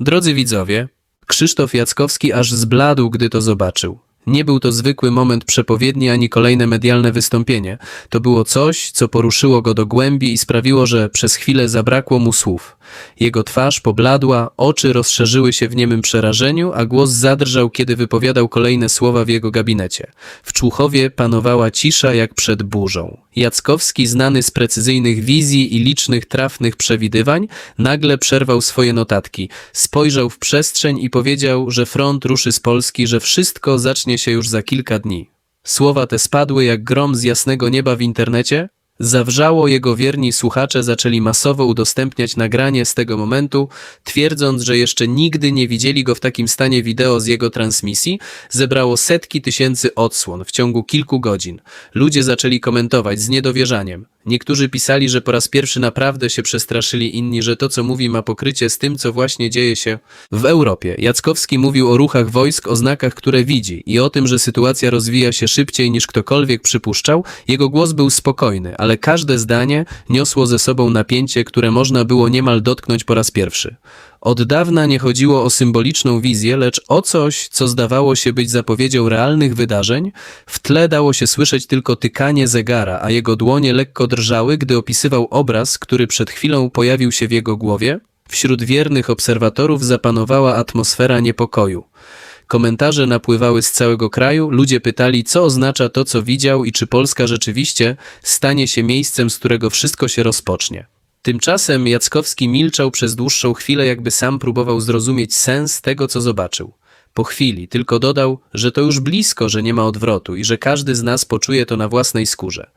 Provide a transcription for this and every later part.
Drodzy widzowie, Krzysztof Jackowski aż zbladł, gdy to zobaczył. Nie był to zwykły moment przepowiedni ani kolejne medialne wystąpienie. To było coś, co poruszyło go do głębi i sprawiło, że przez chwilę zabrakło mu słów. Jego twarz pobladła, oczy rozszerzyły się w niemym przerażeniu, a głos zadrżał, kiedy wypowiadał kolejne słowa w jego gabinecie. W Człuchowie panowała cisza jak przed burzą. Jackowski, znany z precyzyjnych wizji i licznych trafnych przewidywań, nagle przerwał swoje notatki, spojrzał w przestrzeń i powiedział, że front ruszy z Polski, że wszystko zacznie się już za kilka dni. Słowa te spadły jak grom z jasnego nieba w internecie. Zawrzało jego wierni słuchacze zaczęli masowo udostępniać nagranie z tego momentu, twierdząc, że jeszcze nigdy nie widzieli go w takim stanie wideo z jego transmisji. Zebrało setki tysięcy odsłon w ciągu kilku godzin. Ludzie zaczęli komentować z niedowierzaniem. Niektórzy pisali, że po raz pierwszy naprawdę się przestraszyli, inni, że to, co mówi, ma pokrycie z tym, co właśnie dzieje się w Europie. Jackowski mówił o ruchach wojsk, o znakach, które widzi i o tym, że sytuacja rozwija się szybciej niż ktokolwiek przypuszczał. Jego głos był spokojny, ale każde zdanie niosło ze sobą napięcie, które można było niemal dotknąć po raz pierwszy. Od dawna nie chodziło o symboliczną wizję, lecz o coś, co zdawało się być zapowiedzią realnych wydarzeń. W tle dało się słyszeć tylko tykanie zegara, a jego dłonie lekko drżały, gdy opisywał obraz, który przed chwilą pojawił się w jego głowie. Wśród wiernych obserwatorów zapanowała atmosfera niepokoju. Komentarze napływały z całego kraju, ludzie pytali, co oznacza to, co widział i czy Polska rzeczywiście stanie się miejscem, z którego wszystko się rozpocznie. Tymczasem Jackowski milczał przez dłuższą chwilę, jakby sam próbował zrozumieć sens tego, co zobaczył. Po chwili tylko dodał, że to już blisko, że nie ma odwrotu i że każdy z nas poczuje to na własnej skórze.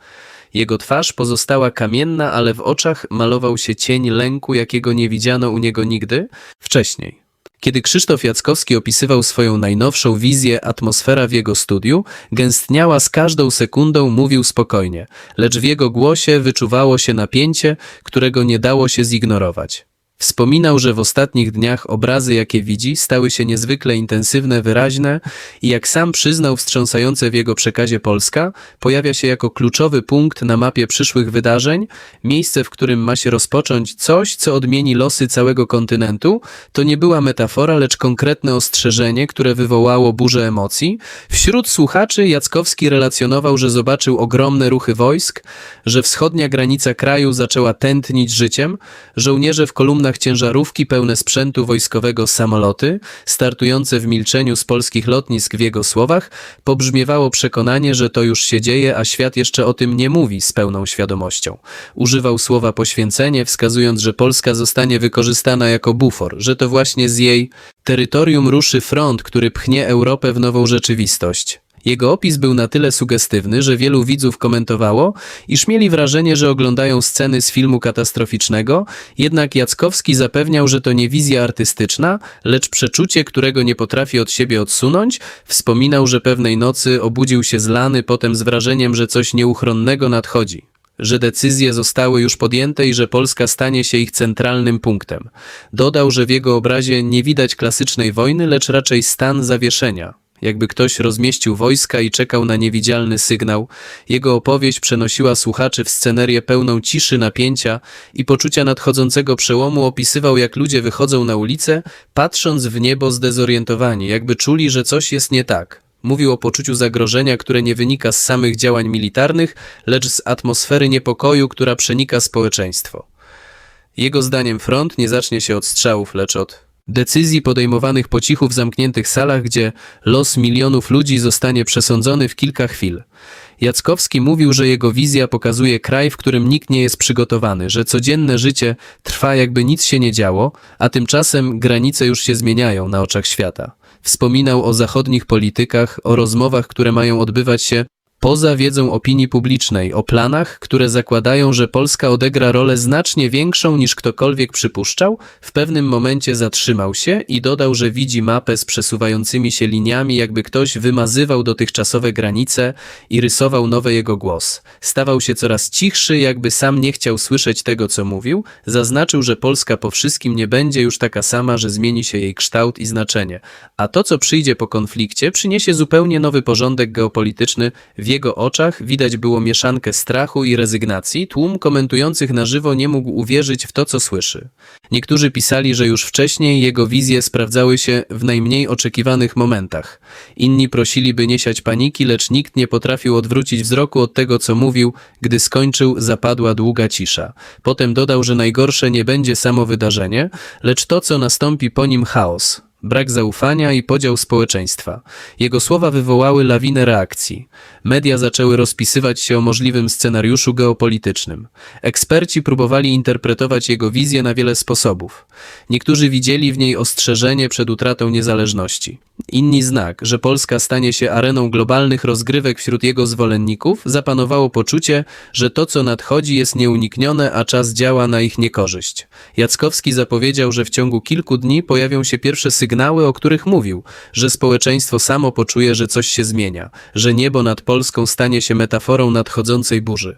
Jego twarz pozostała kamienna, ale w oczach malował się cień lęku, jakiego nie widziano u niego nigdy wcześniej. Kiedy Krzysztof Jackowski opisywał swoją najnowszą wizję, atmosfera w jego studiu gęstniała z każdą sekundą, mówił spokojnie, lecz w jego głosie wyczuwało się napięcie, którego nie dało się zignorować. Wspominał, że w ostatnich dniach obrazy, jakie widzi, stały się niezwykle intensywne, wyraźne i jak sam przyznał wstrząsające w jego przekazie Polska, pojawia się jako kluczowy punkt na mapie przyszłych wydarzeń, miejsce, w którym ma się rozpocząć coś, co odmieni losy całego kontynentu. To nie była metafora, lecz konkretne ostrzeżenie, które wywołało burzę emocji. Wśród słuchaczy Jackowski relacjonował, że zobaczył ogromne ruchy wojsk, że wschodnia granica kraju zaczęła tętnić życiem, żołnierze w kolumnach ciężarówki pełne sprzętu wojskowego samoloty, startujące w milczeniu z polskich lotnisk w jego słowach, pobrzmiewało przekonanie, że to już się dzieje, a świat jeszcze o tym nie mówi z pełną świadomością. Używał słowa poświęcenie, wskazując, że Polska zostanie wykorzystana jako bufor, że to właśnie z jej terytorium ruszy front, który pchnie Europę w nową rzeczywistość. Jego opis był na tyle sugestywny, że wielu widzów komentowało, iż mieli wrażenie, że oglądają sceny z filmu katastroficznego, jednak Jackowski zapewniał, że to nie wizja artystyczna, lecz przeczucie, którego nie potrafi od siebie odsunąć. Wspominał, że pewnej nocy obudził się zlany potem z wrażeniem, że coś nieuchronnego nadchodzi że decyzje zostały już podjęte i że Polska stanie się ich centralnym punktem. Dodał, że w jego obrazie nie widać klasycznej wojny, lecz raczej stan zawieszenia, jakby ktoś rozmieścił wojska i czekał na niewidzialny sygnał. Jego opowieść przenosiła słuchaczy w scenerię pełną ciszy, napięcia i poczucia nadchodzącego przełomu. Opisywał, jak ludzie wychodzą na ulicę, patrząc w niebo zdezorientowani, jakby czuli, że coś jest nie tak. Mówił o poczuciu zagrożenia, które nie wynika z samych działań militarnych, lecz z atmosfery niepokoju, która przenika społeczeństwo. Jego zdaniem front nie zacznie się od strzałów, lecz od decyzji podejmowanych po cichu w zamkniętych salach, gdzie los milionów ludzi zostanie przesądzony w kilka chwil. Jackowski mówił, że jego wizja pokazuje kraj, w którym nikt nie jest przygotowany, że codzienne życie trwa jakby nic się nie działo, a tymczasem granice już się zmieniają na oczach świata. Wspominał o zachodnich politykach, o rozmowach, które mają odbywać się poza wiedzą opinii publicznej, o planach, które zakładają, że Polska odegra rolę znacznie większą niż ktokolwiek przypuszczał, w pewnym momencie zatrzymał się i dodał, że widzi mapę z przesuwającymi się liniami, jakby ktoś wymazywał dotychczasowe granice i rysował nowy jego głos. Stawał się coraz cichszy, jakby sam nie chciał słyszeć tego, co mówił. Zaznaczył, że Polska po wszystkim nie będzie już taka sama, że zmieni się jej kształt i znaczenie, a to, co przyjdzie po konflikcie, przyniesie zupełnie nowy porządek geopolityczny w jego oczach widać było mieszankę strachu i rezygnacji, tłum komentujących na żywo nie mógł uwierzyć w to, co słyszy. Niektórzy pisali, że już wcześniej jego wizje sprawdzały się w najmniej oczekiwanych momentach. Inni prosili, by nie siać paniki, lecz nikt nie potrafił odwrócić wzroku od tego, co mówił, gdy skończył, zapadła długa cisza. Potem dodał, że najgorsze nie będzie samo wydarzenie, lecz to, co nastąpi po nim chaos. Brak zaufania i podział społeczeństwa. Jego słowa wywołały lawinę reakcji. Media zaczęły rozpisywać się o możliwym scenariuszu geopolitycznym. Eksperci próbowali interpretować jego wizję na wiele sposobów. Niektórzy widzieli w niej ostrzeżenie przed utratą niezależności. Inni znak, że Polska stanie się areną globalnych rozgrywek wśród jego zwolenników, zapanowało poczucie, że to, co nadchodzi, jest nieuniknione, a czas działa na ich niekorzyść. Jackowski zapowiedział, że w ciągu kilku dni pojawią się pierwsze sygnały, o których mówił, że społeczeństwo samo poczuje, że coś się zmienia, że niebo nad Polską stanie się metaforą nadchodzącej burzy.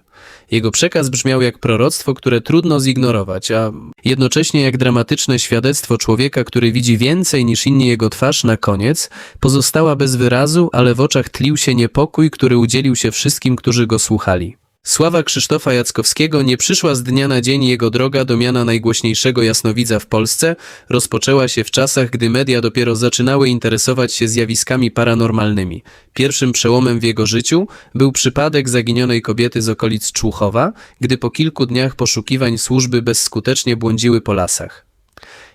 Jego przekaz brzmiał jak proroctwo, które trudno zignorować, a jednocześnie jak dramatyczne świadectwo człowieka, który widzi więcej niż inni jego twarz na koniec, pozostała bez wyrazu, ale w oczach tlił się niepokój, który udzielił się wszystkim, którzy go słuchali. Sława Krzysztofa Jackowskiego nie przyszła z dnia na dzień. Jego droga do miana najgłośniejszego jasnowidza w Polsce rozpoczęła się w czasach, gdy media dopiero zaczynały interesować się zjawiskami paranormalnymi. Pierwszym przełomem w jego życiu był przypadek zaginionej kobiety z okolic Człuchowa, gdy po kilku dniach poszukiwań służby bezskutecznie błądziły po lasach.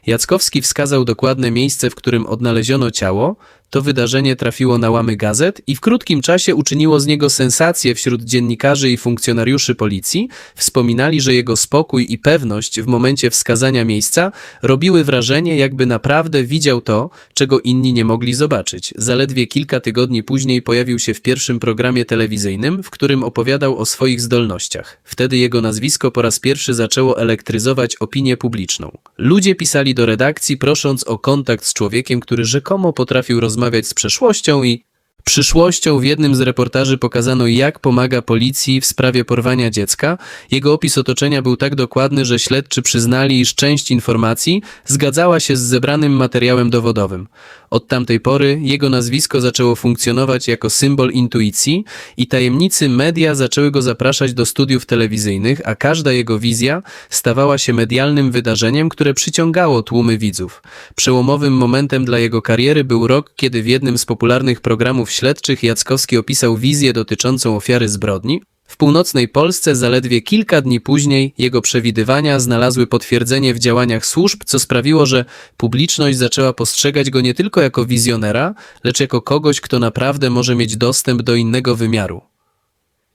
Jackowski wskazał dokładne miejsce, w którym odnaleziono ciało. To wydarzenie trafiło na łamy gazet i w krótkim czasie uczyniło z niego sensację wśród dziennikarzy i funkcjonariuszy policji. Wspominali, że jego spokój i pewność w momencie wskazania miejsca robiły wrażenie, jakby naprawdę widział to, czego inni nie mogli zobaczyć. Zaledwie kilka tygodni później pojawił się w pierwszym programie telewizyjnym, w którym opowiadał o swoich zdolnościach. Wtedy jego nazwisko po raz pierwszy zaczęło elektryzować opinię publiczną. Ludzie pisali do redakcji, prosząc o kontakt z człowiekiem, który rzekomo potrafił rozmawiać z przeszłością i przyszłością. W jednym z reportaży pokazano, jak pomaga policji w sprawie porwania dziecka. Jego opis otoczenia był tak dokładny, że śledczy przyznali, iż część informacji zgadzała się z zebranym materiałem dowodowym. Od tamtej pory jego nazwisko zaczęło funkcjonować jako symbol intuicji i tajemnicy media zaczęły go zapraszać do studiów telewizyjnych, a każda jego wizja stawała się medialnym wydarzeniem, które przyciągało tłumy widzów. Przełomowym momentem dla jego kariery był rok, kiedy w jednym z popularnych programów śledczych Jackowski opisał wizję dotyczącą ofiary zbrodni, północnej Polsce zaledwie kilka dni później jego przewidywania znalazły potwierdzenie w działaniach służb, co sprawiło, że publiczność zaczęła postrzegać go nie tylko jako wizjonera, lecz jako kogoś, kto naprawdę może mieć dostęp do innego wymiaru.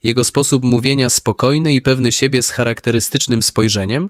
Jego sposób mówienia spokojny i pewny siebie z charakterystycznym spojrzeniem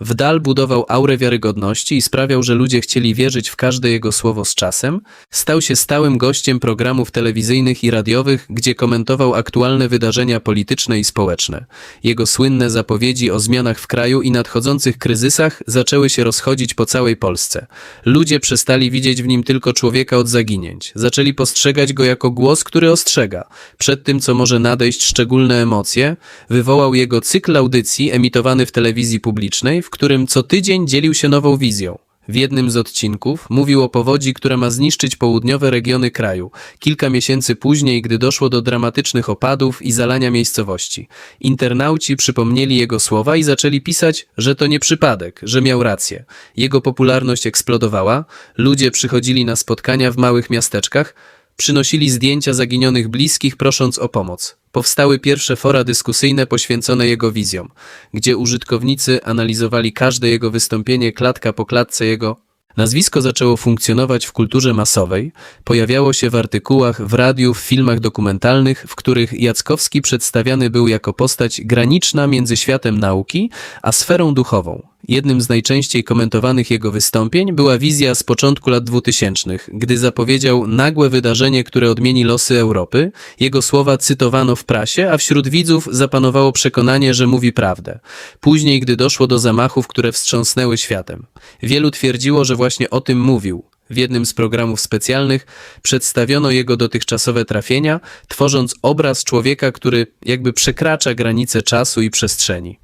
w dal budował aurę wiarygodności i sprawiał, że ludzie chcieli wierzyć w każde jego słowo z czasem. Stał się stałym gościem programów telewizyjnych i radiowych, gdzie komentował aktualne wydarzenia polityczne i społeczne. Jego słynne zapowiedzi o zmianach w kraju i nadchodzących kryzysach zaczęły się rozchodzić po całej Polsce. Ludzie przestali widzieć w nim tylko człowieka od zaginięć. Zaczęli postrzegać go jako głos, który ostrzega. Przed tym, co może nadejść szczególne emocje, wywołał jego cykl audycji emitowany w telewizji publicznej, w którym co tydzień dzielił się nową wizją. W jednym z odcinków mówił o powodzi, która ma zniszczyć południowe regiony kraju. Kilka miesięcy później, gdy doszło do dramatycznych opadów i zalania miejscowości. Internauci przypomnieli jego słowa i zaczęli pisać, że to nie przypadek, że miał rację. Jego popularność eksplodowała, ludzie przychodzili na spotkania w małych miasteczkach, przynosili zdjęcia zaginionych bliskich, prosząc o pomoc. Powstały pierwsze fora dyskusyjne poświęcone jego wizjom, gdzie użytkownicy analizowali każde jego wystąpienie klatka po klatce jego. Nazwisko zaczęło funkcjonować w kulturze masowej, pojawiało się w artykułach, w radiu, w filmach dokumentalnych, w których Jackowski przedstawiany był jako postać graniczna między światem nauki a sferą duchową. Jednym z najczęściej komentowanych jego wystąpień była wizja z początku lat 2000, gdy zapowiedział nagłe wydarzenie, które odmieni losy Europy. Jego słowa cytowano w prasie, a wśród widzów zapanowało przekonanie, że mówi prawdę. Później, gdy doszło do zamachów, które wstrząsnęły światem, wielu twierdziło, że właśnie o tym mówił. W jednym z programów specjalnych przedstawiono jego dotychczasowe trafienia, tworząc obraz człowieka, który jakby przekracza granice czasu i przestrzeni.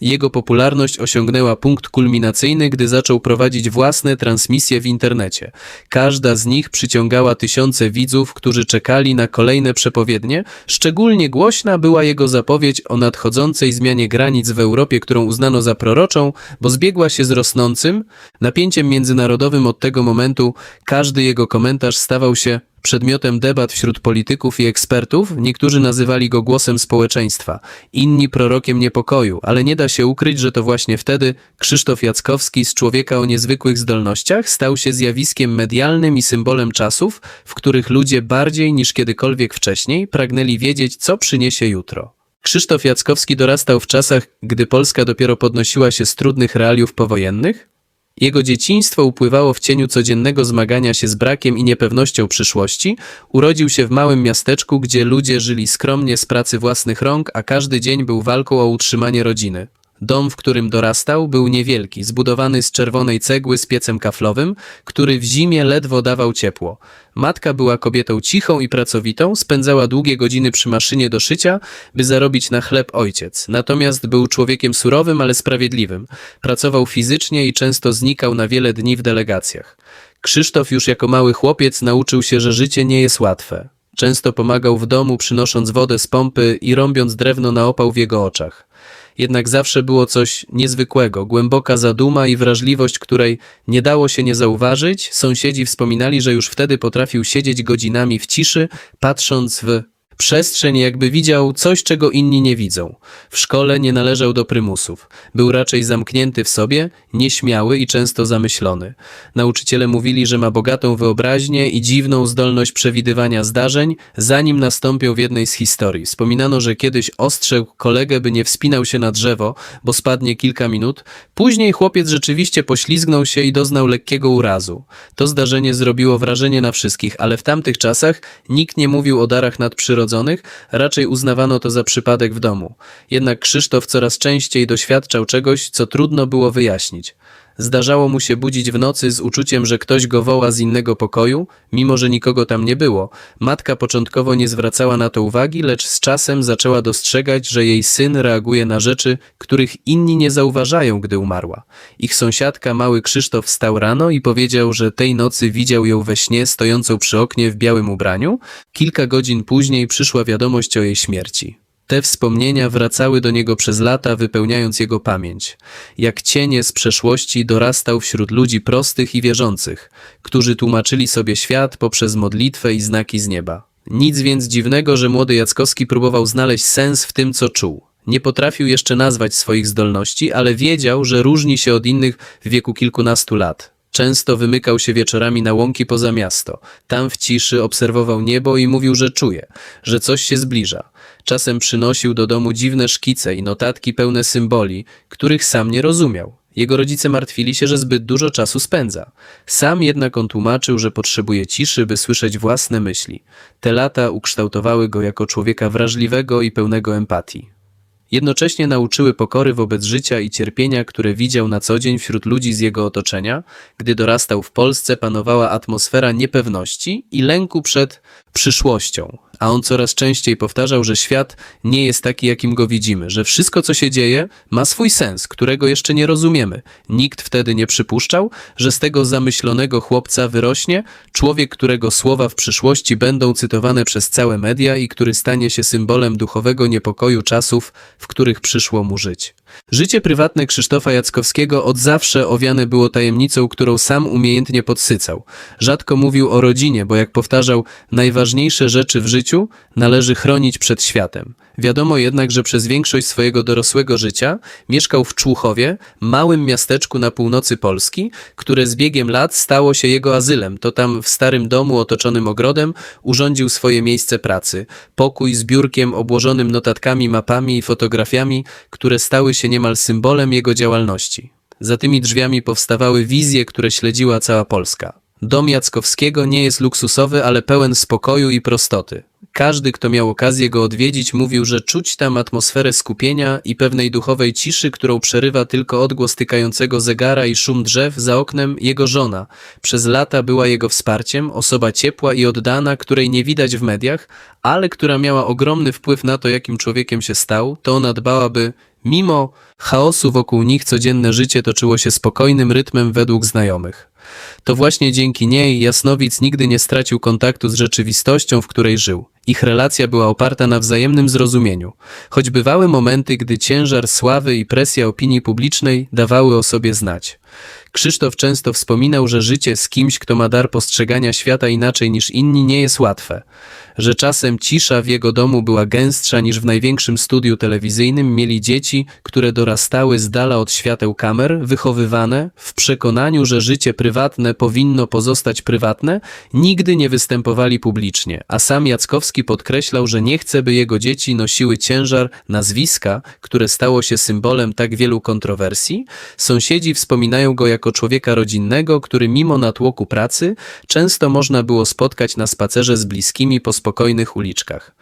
Jego popularność osiągnęła punkt kulminacyjny, gdy zaczął prowadzić własne transmisje w internecie. Każda z nich przyciągała tysiące widzów, którzy czekali na kolejne przepowiednie. Szczególnie głośna była jego zapowiedź o nadchodzącej zmianie granic w Europie, którą uznano za proroczą, bo zbiegła się z rosnącym napięciem międzynarodowym od tego momentu. Każdy jego komentarz stawał się przedmiotem debat wśród polityków i ekspertów. Niektórzy nazywali go głosem społeczeństwa, inni prorokiem niepokoju, ale nie da się ukryć, że to właśnie wtedy Krzysztof Jackowski z człowieka o niezwykłych zdolnościach stał się zjawiskiem medialnym i symbolem czasów, w których ludzie bardziej niż kiedykolwiek wcześniej pragnęli wiedzieć, co przyniesie jutro. Krzysztof Jackowski dorastał w czasach, gdy Polska dopiero podnosiła się z trudnych realiów powojennych, jego dzieciństwo upływało w cieniu codziennego zmagania się z brakiem i niepewnością przyszłości. Urodził się w małym miasteczku, gdzie ludzie żyli skromnie z pracy własnych rąk, a każdy dzień był walką o utrzymanie rodziny. Dom, w którym dorastał, był niewielki, zbudowany z czerwonej cegły z piecem kaflowym, który w zimie ledwo dawał ciepło. Matka była kobietą cichą i pracowitą, spędzała długie godziny przy maszynie do szycia, by zarobić na chleb ojciec. Natomiast był człowiekiem surowym, ale sprawiedliwym. Pracował fizycznie i często znikał na wiele dni w delegacjach. Krzysztof już jako mały chłopiec nauczył się, że życie nie jest łatwe. Często pomagał w domu, przynosząc wodę z pompy i rąbiąc drewno na opał w jego oczach jednak zawsze było coś niezwykłego, głęboka zaduma i wrażliwość, której nie dało się nie zauważyć. Sąsiedzi wspominali, że już wtedy potrafił siedzieć godzinami w ciszy, patrząc w Przestrzeń jakby widział coś, czego inni nie widzą. W szkole nie należał do prymusów. Był raczej zamknięty w sobie, nieśmiały i często zamyślony. Nauczyciele mówili, że ma bogatą wyobraźnię i dziwną zdolność przewidywania zdarzeń, zanim nastąpią w jednej z historii. Wspominano, że kiedyś ostrzegł kolegę, by nie wspinał się na drzewo, bo spadnie kilka minut. Później chłopiec rzeczywiście poślizgnął się i doznał lekkiego urazu. To zdarzenie zrobiło wrażenie na wszystkich, ale w tamtych czasach nikt nie mówił o darach nadprzyrodzonych raczej uznawano to za przypadek w domu. Jednak Krzysztof coraz częściej doświadczał czegoś, co trudno było wyjaśnić. Zdarzało mu się budzić w nocy z uczuciem, że ktoś go woła z innego pokoju, mimo że nikogo tam nie było. Matka początkowo nie zwracała na to uwagi, lecz z czasem zaczęła dostrzegać, że jej syn reaguje na rzeczy, których inni nie zauważają, gdy umarła. Ich sąsiadka, mały Krzysztof, wstał rano i powiedział, że tej nocy widział ją we śnie stojącą przy oknie w białym ubraniu. Kilka godzin później przyszła wiadomość o jej śmierci. Te wspomnienia wracały do niego przez lata, wypełniając jego pamięć. Jak cienie z przeszłości dorastał wśród ludzi prostych i wierzących, którzy tłumaczyli sobie świat poprzez modlitwę i znaki z nieba. Nic więc dziwnego, że młody Jackowski próbował znaleźć sens w tym, co czuł. Nie potrafił jeszcze nazwać swoich zdolności, ale wiedział, że różni się od innych w wieku kilkunastu lat. Często wymykał się wieczorami na łąki poza miasto. Tam w ciszy obserwował niebo i mówił, że czuje, że coś się zbliża. Czasem przynosił do domu dziwne szkice i notatki pełne symboli, których sam nie rozumiał. Jego rodzice martwili się, że zbyt dużo czasu spędza. Sam jednak on tłumaczył, że potrzebuje ciszy, by słyszeć własne myśli. Te lata ukształtowały go jako człowieka wrażliwego i pełnego empatii. Jednocześnie nauczyły pokory wobec życia i cierpienia, które widział na co dzień wśród ludzi z jego otoczenia. Gdy dorastał w Polsce, panowała atmosfera niepewności i lęku przed przyszłością, a on coraz częściej powtarzał, że świat nie jest taki, jakim go widzimy, że wszystko, co się dzieje, ma swój sens, którego jeszcze nie rozumiemy. Nikt wtedy nie przypuszczał, że z tego zamyślonego chłopca wyrośnie człowiek, którego słowa w przyszłości będą cytowane przez całe media i który stanie się symbolem duchowego niepokoju czasów, w których przyszło mu żyć. Życie prywatne Krzysztofa Jackowskiego od zawsze owiane było tajemnicą, którą sam umiejętnie podsycał. Rzadko mówił o rodzinie, bo jak powtarzał, najważniejsze rzeczy w życiu należy chronić przed światem. Wiadomo jednak, że przez większość swojego dorosłego życia mieszkał w Człuchowie, małym miasteczku na północy Polski, które z biegiem lat stało się jego azylem. To tam w starym domu otoczonym ogrodem urządził swoje miejsce pracy. Pokój z biurkiem obłożonym notatkami, mapami i fotografiami, które stały się niemal symbolem jego działalności. Za tymi drzwiami powstawały wizje, które śledziła cała Polska. Dom Jackowskiego nie jest luksusowy, ale pełen spokoju i prostoty. Każdy, kto miał okazję go odwiedzić, mówił, że czuć tam atmosferę skupienia i pewnej duchowej ciszy, którą przerywa tylko odgłos tykającego zegara i szum drzew za oknem jego żona. Przez lata była jego wsparciem, osoba ciepła i oddana, której nie widać w mediach, ale która miała ogromny wpływ na to, jakim człowiekiem się stał, to ona dbała, by Mimo chaosu wokół nich codzienne życie toczyło się spokojnym rytmem według znajomych. To właśnie dzięki niej Jasnowic nigdy nie stracił kontaktu z rzeczywistością, w której żył. Ich relacja była oparta na wzajemnym zrozumieniu, choć bywały momenty, gdy ciężar sławy i presja opinii publicznej dawały o sobie znać. Krzysztof często wspominał, że życie z kimś, kto ma dar postrzegania świata inaczej niż inni, nie jest łatwe. Że czasem cisza w jego domu była gęstsza niż w największym studiu telewizyjnym. Mieli dzieci, które dorastały z dala od świateł kamer, wychowywane w przekonaniu, że życie prywatne powinno pozostać prywatne, nigdy nie występowali publicznie, a sam Jackowski podkreślał, że nie chce, by jego dzieci nosiły ciężar nazwiska, które stało się symbolem tak wielu kontrowersji. Sąsiedzi wspominają go jako człowieka rodzinnego, który mimo natłoku pracy często można było spotkać na spacerze z bliskimi po spokojnych uliczkach.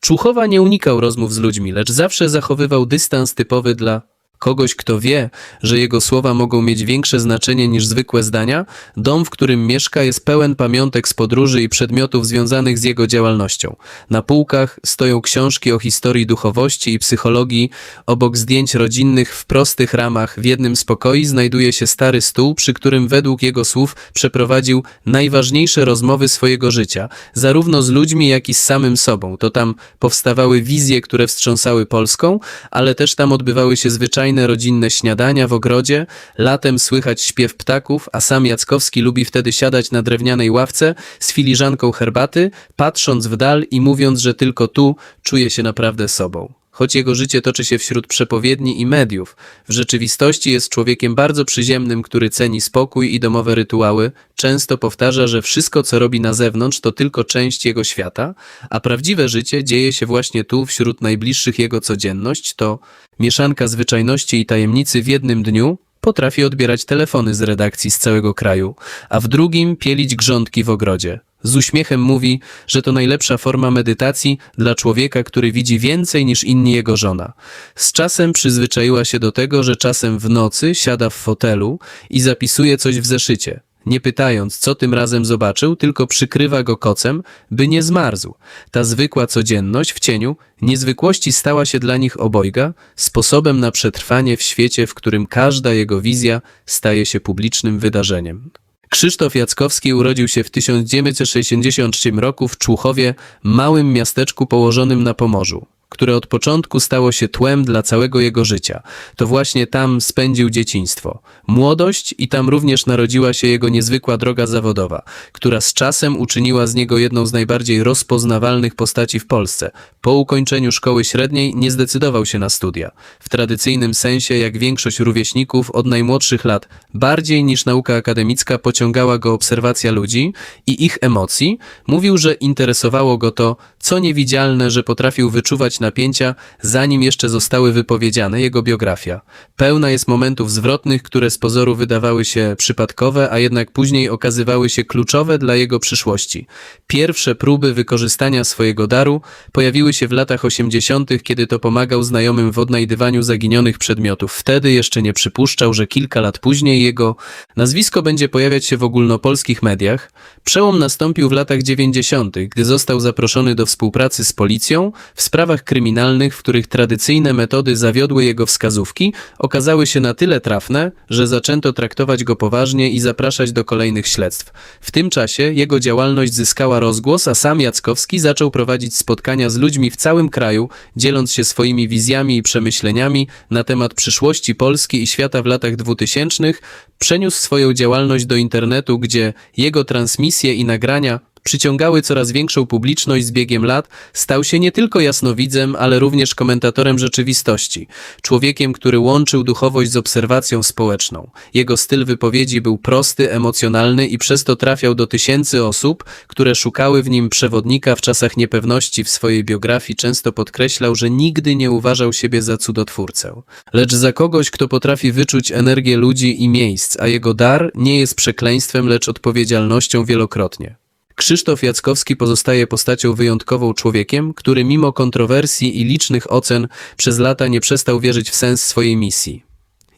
Czuchowa nie unikał rozmów z ludźmi, lecz zawsze zachowywał dystans typowy dla kogoś, kto wie, że jego słowa mogą mieć większe znaczenie niż zwykłe zdania. Dom, w którym mieszka, jest pełen pamiątek z podróży i przedmiotów związanych z jego działalnością. Na półkach stoją książki o historii duchowości i psychologii. Obok zdjęć rodzinnych w prostych ramach w jednym z pokoi znajduje się stary stół, przy którym według jego słów przeprowadził najważniejsze rozmowy swojego życia, zarówno z ludźmi, jak i z samym sobą. To tam powstawały wizje, które wstrząsały Polską, ale też tam odbywały się zwyczajne rodzinne śniadania w ogrodzie, latem słychać śpiew ptaków, a sam Jackowski lubi wtedy siadać na drewnianej ławce z filiżanką herbaty, patrząc w dal i mówiąc, że tylko tu czuje się naprawdę sobą. Choć jego życie toczy się wśród przepowiedni i mediów, w rzeczywistości jest człowiekiem bardzo przyziemnym, który ceni spokój i domowe rytuały, często powtarza, że wszystko, co robi na zewnątrz, to tylko część jego świata, a prawdziwe życie dzieje się właśnie tu, wśród najbliższych jego codzienność, to mieszanka zwyczajności i tajemnicy w jednym dniu, potrafi odbierać telefony z redakcji z całego kraju, a w drugim pielić grządki w ogrodzie. Z uśmiechem mówi, że to najlepsza forma medytacji dla człowieka, który widzi więcej niż inni jego żona. Z czasem przyzwyczaiła się do tego, że czasem w nocy siada w fotelu i zapisuje coś w zeszycie. Nie pytając, co tym razem zobaczył, tylko przykrywa go kocem, by nie zmarzł. Ta zwykła codzienność w cieniu niezwykłości stała się dla nich obojga sposobem na przetrwanie w świecie, w którym każda jego wizja staje się publicznym wydarzeniem. Krzysztof Jackowski urodził się w 1963 roku w Człuchowie, małym miasteczku położonym na Pomorzu, które od początku stało się tłem dla całego jego życia. To właśnie tam spędził dzieciństwo, młodość i tam również narodziła się jego niezwykła droga zawodowa, która z czasem uczyniła z niego jedną z najbardziej rozpoznawalnych postaci w Polsce. Po ukończeniu szkoły średniej nie zdecydował się na studia. W tradycyjnym sensie, jak większość rówieśników od najmłodszych lat, bardziej niż nauka akademicka pociągała go obserwacja ludzi i ich emocji, mówił, że interesowało go to, co niewidzialne, że potrafił wyczuwać napięcia, zanim jeszcze zostały wypowiedziane jego biografia. Pełna jest momentów zwrotnych, które z pozoru wydawały się przypadkowe, a jednak później okazywały się kluczowe dla jego przyszłości. Pierwsze próby wykorzystania swojego daru pojawiły się w latach 80., kiedy to pomagał znajomym w odnajdywaniu zaginionych przedmiotów. Wtedy jeszcze nie przypuszczał, że kilka lat później jego nazwisko będzie pojawiać się w ogólnopolskich mediach. Przełom nastąpił w latach 90., gdy został zaproszony do współpracy z policją w sprawach kryminalnych, w których tradycyjne metody zawiodły jego wskazówki, okazały się na tyle trafne, że zaczęto traktować go poważnie i zapraszać do kolejnych śledztw. W tym czasie jego działalność zyskała rozgłos, a sam Jackowski zaczął prowadzić spotkania z ludźmi w całym kraju, dzieląc się swoimi wizjami i przemyśleniami na temat przyszłości Polski i świata w latach 2000. Przeniósł swoją działalność do internetu, gdzie jego transmisje i nagrania przyciągały coraz większą publiczność z biegiem lat, stał się nie tylko jasnowidzem, ale również komentatorem rzeczywistości. Człowiekiem, który łączył duchowość z obserwacją społeczną. Jego styl wypowiedzi był prosty, emocjonalny i przez to trafiał do tysięcy osób, które szukały w nim przewodnika w czasach niepewności w swojej biografii. Często podkreślał, że nigdy nie uważał siebie za cudotwórcę, lecz za kogoś, kto potrafi wyczuć energię ludzi i miejsc, a jego dar nie jest przekleństwem, lecz odpowiedzialnością wielokrotnie. Krzysztof Jackowski pozostaje postacią wyjątkową człowiekiem, który mimo kontrowersji i licznych ocen przez lata nie przestał wierzyć w sens swojej misji.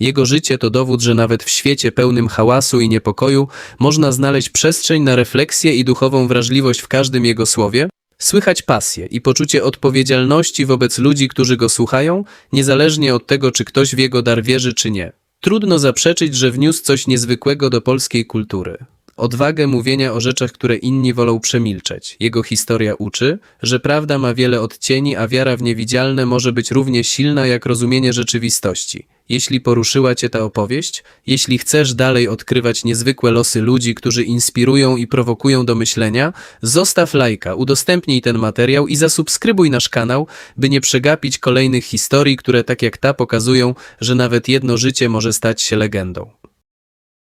Jego życie to dowód, że nawet w świecie pełnym hałasu i niepokoju można znaleźć przestrzeń na refleksję i duchową wrażliwość w każdym jego słowie, Słychać pasję i poczucie odpowiedzialności wobec ludzi, którzy go słuchają, niezależnie od tego, czy ktoś w jego dar wierzy, czy nie. Trudno zaprzeczyć, że wniósł coś niezwykłego do polskiej kultury. Odwagę mówienia o rzeczach, które inni wolą przemilczeć. Jego historia uczy, że prawda ma wiele odcieni, a wiara w niewidzialne może być równie silna jak rozumienie rzeczywistości. Jeśli poruszyła Cię ta opowieść, jeśli chcesz dalej odkrywać niezwykłe losy ludzi, którzy inspirują i prowokują do myślenia, zostaw lajka, udostępnij ten materiał i zasubskrybuj nasz kanał, by nie przegapić kolejnych historii, które tak jak ta pokazują, że nawet jedno życie może stać się legendą.